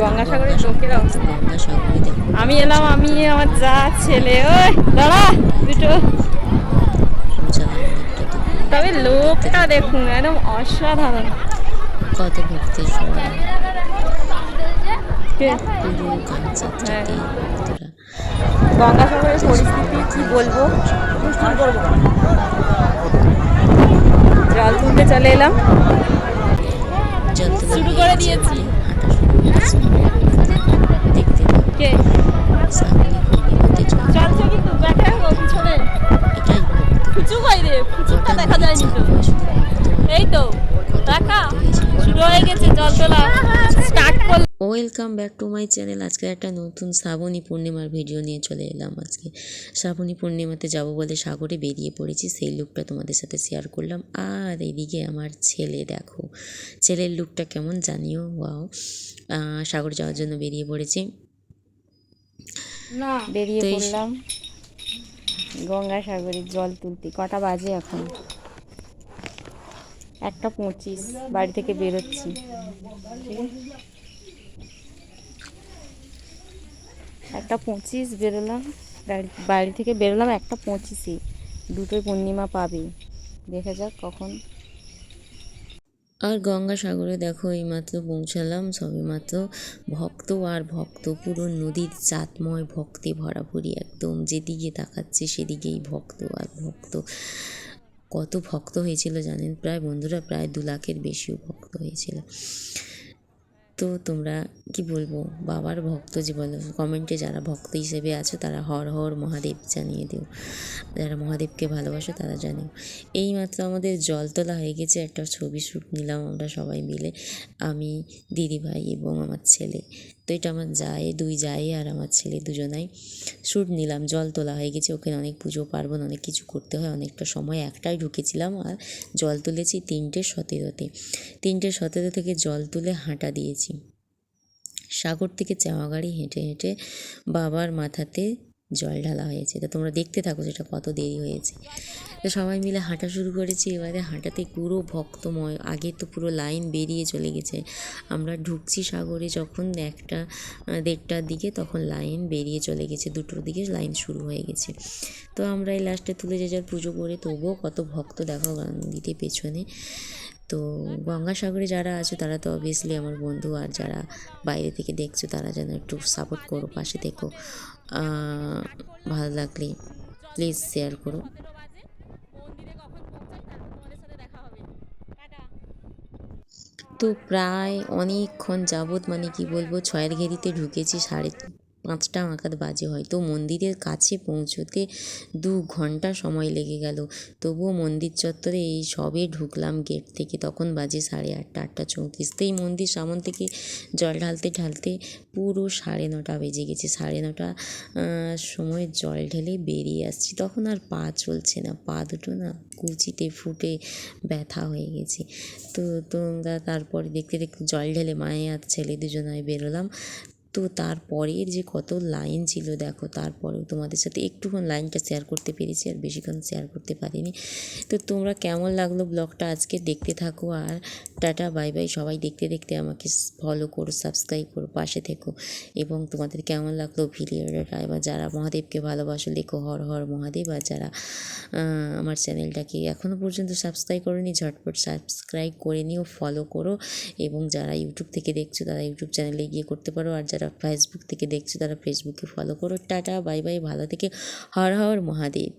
গঙ্গাসাগরের লোকেরা আমি এলাম আমি আমার যা ছেলে। ওই দাঁড়া দুটো। তবে লোকটা দেখুন একদম অসাধারণ। কত গানযাত্রাতেই ভক্তরা গঙ্গাসাগরের পরিস্থিতি কি বলব? জল তুলতে চলে এলাম। শুরু করে দিয়েছি। দেখতে দেখা যায়নি তো। এই তো দেখা। শুরু হয়ে গেছে জল তোলা স্টার্ট করল welcome back to my channel আজকে একটা নতুন শ্রাবণী পূর্ণিমার ভিডিও নিয়ে চলে এলাম আজকে। শ্রাবণী পূর্ণিমাতে যাব বলে সাগরে বেরিয়ে পড়েছি সেই লুকটা তোমাদের সাথে শেয়ার করলাম। আর এদিকে আমার ছেলে দেখো ছেলের লুকটা কেমন জানিও? ওয়াও সাগর যাওয়ার জন্য বেরিয়ে পড়েছি। না বেরিয়ে পড়লাম। গঙ্গাসাগরের জল তুলতে। কটা বাজে এখন? একটা পঁচিশ বাড়ি থেকে বেরোচ্ছি। ঠিক আছে? একটা পঁচিশ বেরোলাম, বাড়ি থেকে বেরোলাম, একটা পঁচিশে। দুটোই পূর্ণিমা পাবে। দেখা যাক কখন। আর গঙ্গাসাগরে দেখো এইমাত্র পৌঁছালাম, সবে মাত্র ভক্ত আর ভক্ত, পুরো নদীর চাতময় ভক্তে ভরাভরি একদম যেদিকে তাকাচ্ছে সেদিকেই ভক্ত আর ভক্ত। কত ভক্ত হয়েছিল জানেন? প্রায় বন্ধুরা প্রায় দু লাখের বেশিও ভক্ত হয়েছিল। তো তোমরা কি বলব? বাবার ভক্ত বলো কমেন্টে যারা ভক্ত হিসেবে আছো, তারা হর হর মহাদেব জানিয়ে দিও। যারা মহাদেবকে ভালোবাসো, তারা জানিও। এই মাত্র আমাদের জল তোলা হয়ে গেছে, একটা ছবি শ্যুট নিলাম আমরা সবাই মিলে। আমি, দিদিভাই এবং আমার ছেলে। এটা আমার যায়, দুই যায় আর আমার ছেলে দুজনাই। শ্যুট নিলাম, জল তোলা হয়ে গেছে, ওখানে অনেক পুজো, পার্বণ অনেক কিছু করতে হয়, অনেকটা সময় একটাই ঢুকেছিলাম আর জল তুলেছি তিনটে সতেরোতে। তিনটে সতেরো থেকে জল তুলে হাঁটা দিয়েছি। সাগর থেকে চাওয়া গাড়ি হেঁটে হেঁটে বাবার মাথাতে জল ঢালা হয়েছে। তো তোমরা দেখতে থাকো সেটা কত দেরি হয়েছে। তো সবাই মিলে হাঁটা শুরু করেছি। এবারে হাঁটাতে পুরো ভক্তময়। আগে তো পুরো লাইন বেরিয়ে চলে গেছে। আমরা ঢুকছি সাগরে যখন একটা দেড়টার দিকে তখন লাইন বেরিয়ে চলে গেছে। দুটোর দিকে লাইন শুরু হয়ে গেছে। তো আমরা এই লাস্টে তুলে যে যার পুজো করে তবুও কত ভক্ত দেখো নদীতে পেছনে। তো গঙ্গাসাগরে যারা আছে, তারা তো অবভিয়াসলি আমার বন্ধু, আর যারা বাইরে থেকে দেখছ, তারা যেন একটু সাপোর্ট করো, পাশে দেখো ভালো লাগলে প্লিজ শেয়ার করো। তো প্রায় অনেকক্ষণ যাবৎ মানে কি বলব, ছয়ের ঘেরিতে ঢুকেছি, সাড়ে পাঁচটা নাগাদ বাজে হয়তো মন্দিরের কাছে পৌঁছতে দু ঘণ্টা সময় লেগে গেল। তবুও মন্দির চত্বরে এই সবে ঢুকলাম গেট থেকে। তখন বাজে সাড়ে আটটা আটটা চৌত্রিশ। তো এই মন্দির সামন থেকে জল ঢালতে ঢালতে পুরো সাড়ে নটা বেজে গেছে। সাড়ে নটা সময় জল ঢেলে বেরিয়ে আসছি। তখন আর পা চলছে না। পা দুটো না কুচিতে ফুটে ব্যথা হয়ে গেছে। তো তোমরা তারপরে দেখতে দেখতে জল ঢেলে মায়ে আর ছেলে দুজনায় বেরোলাম। তো তারপরের যে কত লাইন ছিল, দেখো তারপরেও তোমাদের সাথে একটুক্ষণ লাইনটা শেয়ার করতে পেরেছি আর বেশিক্ষণ শেয়ার করতে পারিনি। তো তোমরা কেমন লাগল ব্লগটা আজকে দেখতে থাকো আর টাটা বাই বাই সবাই দেখতে দেখতে আমাকে ফলো করো সাবস্ক্রাইব করো, পাশে থেকো। এবং তোমাদের কেমন লাগল ভিডিওটা এবার যারা মহাদেবকে ভালোবাসো, লেখো হর হর মহাদেব। আর যারা আমার চ্যানেলটাকে এখনও পর্যন্ত সাবস্ক্রাইব করো নি ঝটপট সাবস্ক্রাইব করে নিও ফলো করো। এবং যারা ইউটিউব থেকে দেখছ, তারা ইউটিউব চ্যানেলে গিয়ে করতে পারো। আর যারা ফেসবুক থেকে দেখছ তারা ফেসবুকে ফলো করো। টাটা বাই বাই ভালো থেকে। হর হর মহাদেব।